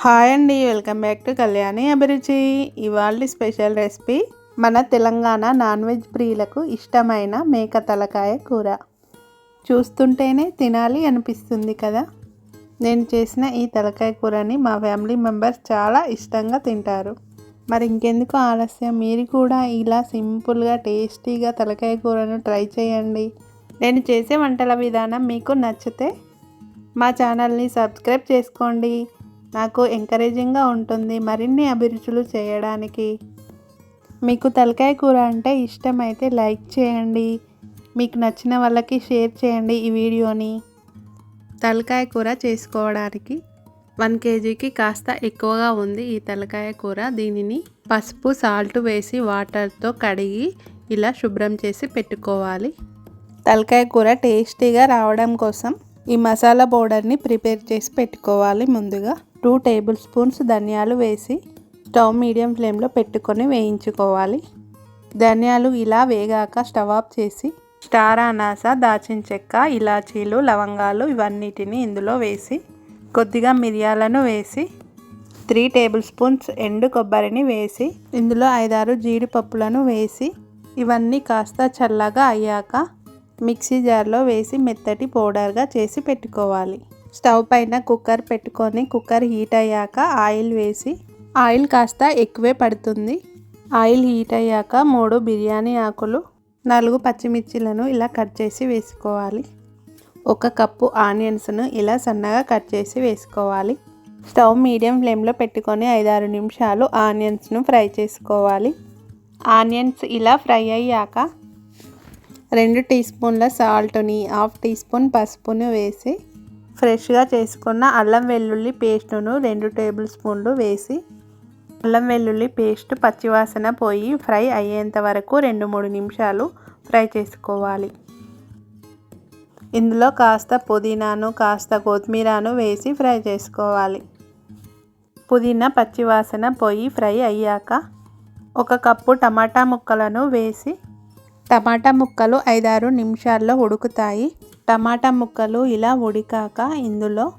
Hi అండి welcome back to Kalyani అభిరుచి. ఇవాళ స్పెషల్ రెసిపీ మన తెలంగాణ నాన్ వెజ్ ప్రియులకు ఇష్టమైన మేక తలకాయ కూర. చూస్తుంటేనే తినాలి అనిపిస్తుంది కదా? నేను చేసిన ఈ తలకాయ కూరని మా ఫ్యామిలీ మెంబర్స్ చాలా ఇష్టంగా తింటారు. మరి ఇంకెందుకు ఆలస్యం? మీరు కూడా ఇలా సింపుల్గా టేస్టీగా తలకాయ కూరను ట్రై చేయండి. నేను చేసే వంటల విధానం మీకు నచ్చితే మా ఛానల్ని సబ్స్క్రైబ్ చేసుకోండి. నాకు ఎంకరేజింగ్గా ఉంటుంది మరిన్ని అభిరుచులు చేయడానికి. మీకు తలకాయ కూర అంటే ఇష్టమైతే లైక్ చేయండి. మీకు నచ్చిన వాళ్ళకి షేర్ చేయండి ఈ వీడియోని. తలకాయ కూర చేసుకోవడానికి వన్ కేజీకి కాస్త ఎక్కువగా ఉంది ఈ తలకాయ కూర. దీనిని పసుపు సాల్ట్ వేసి వాటర్తో కడిగి ఇలా శుభ్రం చేసి పెట్టుకోవాలి. తలకాయ కూర టేస్టీగా రావడం కోసం ఈ మసాలా పౌడర్ని ప్రిపేర్ చేసి పెట్టుకోవాలి ముందుగా. టూ టేబుల్ స్పూన్స్ ధనియాలు వేసి స్టవ్ మీడియం ఫ్లేమ్లో పెట్టుకొని వేయించుకోవాలి. ధనియాలు ఇలా వేగాక స్టవ్ ఆఫ్ చేసి స్టార్ అనాస దాచిన చెక్క ఇలాచీలు లవంగాలు ఇవన్నిటిని ఇందులో వేసి కొద్దిగా మిరియాలను వేసి త్రీ టేబుల్ స్పూన్స్ ఎండు కొబ్బరిని వేసి ఇందులో ఐదారు జీడిపప్పులను వేసి ఇవన్నీ కాస్త చల్లగా అయ్యాక మిక్సీ జార్లో వేసి మెత్తటి పౌడర్గా చేసి పెట్టుకోవాలి. స్టవ్ పైన కుక్కర్ పెట్టుకొని కుక్కర్ హీట్ అయ్యాక ఆయిల్ వేసి ఆయిల్ కాస్త ఎక్కువే పడుతుంది. ఆయిల్ హీట్ అయ్యాక మూడు బిర్యానీ ఆకులు నాలుగు పచ్చిమిర్చిలను ఇలా కట్ చేసి వేసుకోవాలి. ఒక కప్పు ఆనియన్స్ను ఇలా సన్నగా కట్ చేసి వేసుకోవాలి. స్టవ్ మీడియం ఫ్లేమ్లో పెట్టుకొని ఐదారు నిమిషాలు ఆనియన్స్ను ఫ్రై చేసుకోవాలి. ఆనియన్స్ ఇలా ఫ్రై అయ్యాక రెండు టీ స్పూన్ల సాల్ట్ని హాఫ్ టీ స్పూన్ పసుపును వేసి ఫ్రెష్గా చేసుకున్న అల్లం వెల్లుల్లి పేస్టును రెండు టేబుల్ స్పూన్లు వేసి అల్లం వెల్లుల్లి పేస్ట్ పచ్చివాసన పోయి ఫ్రై అయ్యేంత వరకు రెండు మూడు నిమిషాలు ఫ్రై చేసుకోవాలి. ఇందులో కాస్త పుదీనాను కాస్త కొత్తిమీరను వేసి ఫ్రై చేసుకోవాలి. పుదీనా పచ్చివాసన పోయి ఫ్రై అయ్యాక ఒక కప్పు టమాటా ముక్కలను వేసి టమాటా ముక్కలు ఐదారు నిమిషాల్లో ఉడుకుతాయి. టమాటా ముక్కలు ఇలా ఉడికాక ఇందులో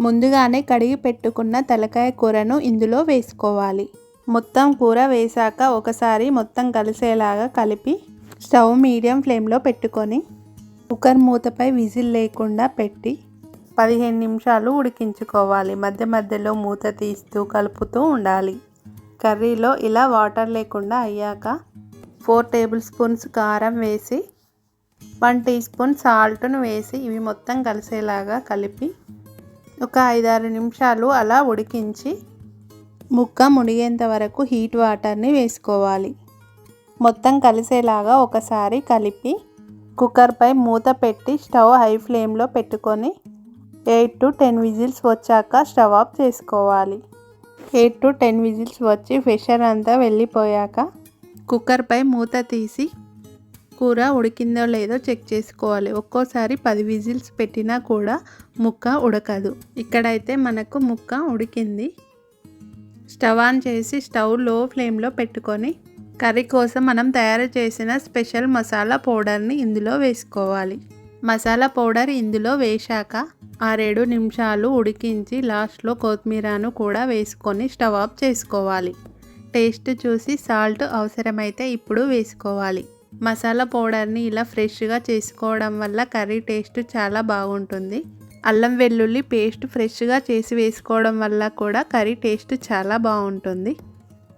ముందుగానే కడిగి పెట్టుకున్న తలకాయ కూరను ఇందులో వేసుకోవాలి. మొత్తం కూర వేశాక ఒకసారి మొత్తం కలిసేలాగా కలిపి స్టవ్ మీడియం ఫ్లేమ్లో పెట్టుకొని కుక్కర్ మూతపై విజిల్ లేకుండా పెట్టి పదిహేను నిమిషాలు ఉడికించుకోవాలి. మధ్య మధ్యలో మూత తీస్తూ కలుపుతూ ఉండాలి. కర్రీలో ఇలా వాటర్ లేకుండా అయ్యాక ఫోర్ టేబుల్ స్పూన్స్ కారం వేసి వన్ టీ స్పూన్ సాల్ట్ను వేసి ఇవి మొత్తం కలిసేలాగా కలిపి ఒక ఐదారు నిమిషాలు అలా ఉడికించి ముక్క మునిగేంత వరకు హీట్ వాటర్ని వేసుకోవాలి. మొత్తం కలిసేలాగా ఒకసారి కలిపి కుక్కర్పై మూత పెట్టి స్టవ్ హై ఫ్లేమ్లో పెట్టుకొని ఎయిట్ టు టెన్ విజిల్స్ వచ్చాక స్టవ్ ఆఫ్ చేసుకోవాలి. ఎయిట్ టు టెన్ విజిల్స్ వచ్చి ప్రెషర్ అంతా వెళ్ళిపోయాక కుక్కర్పై మూత తీసి కూర ఉడికిందో లేదో చెక్ చేసుకోవాలి. ఒక్కోసారి పది విజిల్స్ పెట్టినా కూడా ముక్క ఉడకదు. ఇక్కడైతే మనకు ముక్క ఉడికింది. స్టవ్ ఆన్ చేసి స్టవ్లో ఫ్లేమ్లో పెట్టుకొని కర్రీ కోసం మనం తయారు చేసిన స్పెషల్ మసాలా పౌడర్ని ఇందులో వేసుకోవాలి. మసాలా పౌడర్ ఇందులో వేశాక ఆరేడు నిమిషాలు ఉడికించి లాస్ట్లో కొత్తిమీరను కూడా వేసుకొని స్టవ్ ఆఫ్ చేసుకోవాలి. టేస్ట్ చూసి సాల్ట్ అవసరమైతే ఇప్పుడు వేసుకోవాలి. మసాలా పౌడర్ని ఇలా ఫ్రెష్గా చేసుకోవడం వల్ల కర్రీ టేస్ట్ చాలా బాగుంటుంది. అల్లం వెల్లుల్లి పేస్ట్ ఫ్రెష్గా చేసి వేసుకోవడం వల్ల కూడా కర్రీ టేస్ట్ చాలా బాగుంటుంది.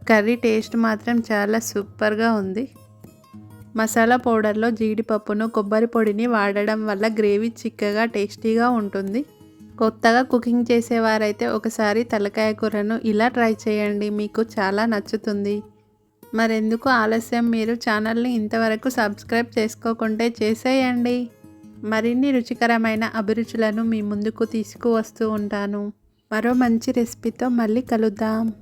కర్రీ టేస్ట్ మాత్రం చాలా సూపర్గా ఉంది. మసాలా పౌడర్లో జీడిపప్పును కొబ్బరి పొడిని వాడడం వల్ల గ్రేవీ చిక్కగా టేస్టీగా ఉంటుంది. కొత్తగా కుకింగ్ చేసేవారైతే ఒకసారి తలకాయ కూరను ఇలా ట్రై చేయండి. మీకు చాలా నచ్చుతుంది. మరెందుకు ఆలస్యం? మీరు ఛానల్ని ఇంతవరకు సబ్స్క్రైబ్ చేసుకోకుంటే చేసేయండి. మరిన్ని రుచికరమైన అభిరుచులను మీ ముందుకు తీసుకువస్తూ ఉంటాను. మరో మంచి రెసిపీతో మళ్ళీ కలుద్దాం.